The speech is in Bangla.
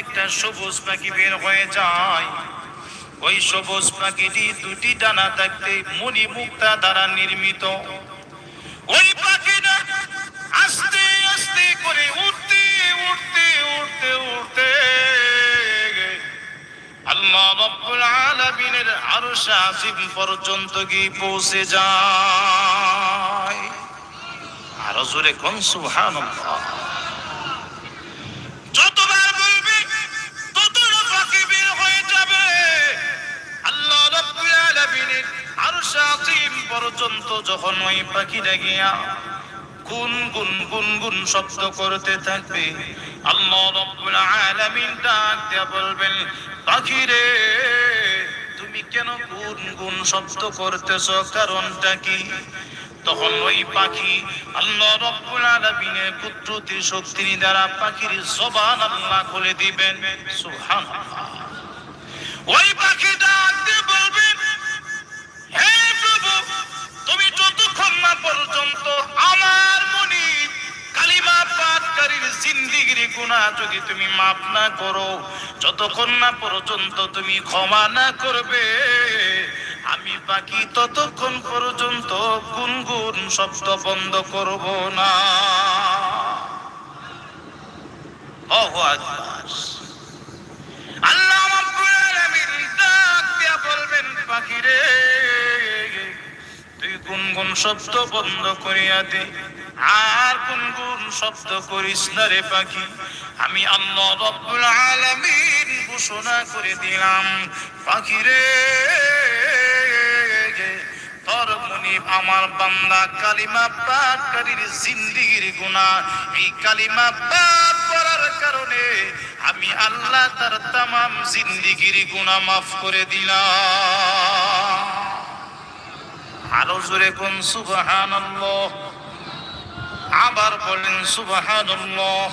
একটা সবুজ পাখি বের হয়ে যায়। ওই সবুজ পাখিটি দুটি ডানা থাকতে মণি মুক্তা দ্বারা নির্মিত। ওই পাখিটা আস্তে আস্তে করে উঠতে উঠতে উঠতে উঠতে আল্লাহ রব্বুল আলামিনের আরশ পর্যন্ত গিয়ে পৌঁছে যায়। আরও জোরে কোন সুবহানাল্লাহ। পর্যন্ত যখন ওই পাখিটা গিয়া গুন গুন গুন গুন শব্দ করতে থাকবে, আল্লাহ রাব্বুল আলামিন বলবেন পাখি রে তুমি কেন গুন গুন শব্দ করতেছ? কারণটা কি? তখন ওই পাখি আল্লাহ রব্বুল আলামিনের কুদরতি শক্তির দ্বারা পাখির জবান আল্লাহ খুলে দিবেন। সুবহানাল্লাহ। ওই পাখি গুণা যদি তুমি মাপ না করো, যতক্ষণ না পর্যন্ত তুমি ক্ষমা না করবে, আমি বাকি ততক্ষণ পর্যন্ত গুনগুন শব্দ বন্ধ করব না। ওহো গুনগুন শব্দ বন্ধ করিয়া দে। আর গুনগুন শব্দ করিস না রে পাখি। আমি আল্লাহ রব্বুল আলামিন ঘোষণা করে দিলাম, পাখি রে তোর মুনিব আমার বান্দা, কালিমা পাঠকারীর জিন্দিগির গুনাহ। এই কালিমা পাঠ করার কারণে আমি আল্লাহ তার তামাম জিন্দিগির গুনাহ মাফ করে দিলাম। আরও জোরে কোন সুবহানাল্লাহ। আবার বলেন সুবহানাল্লাহ।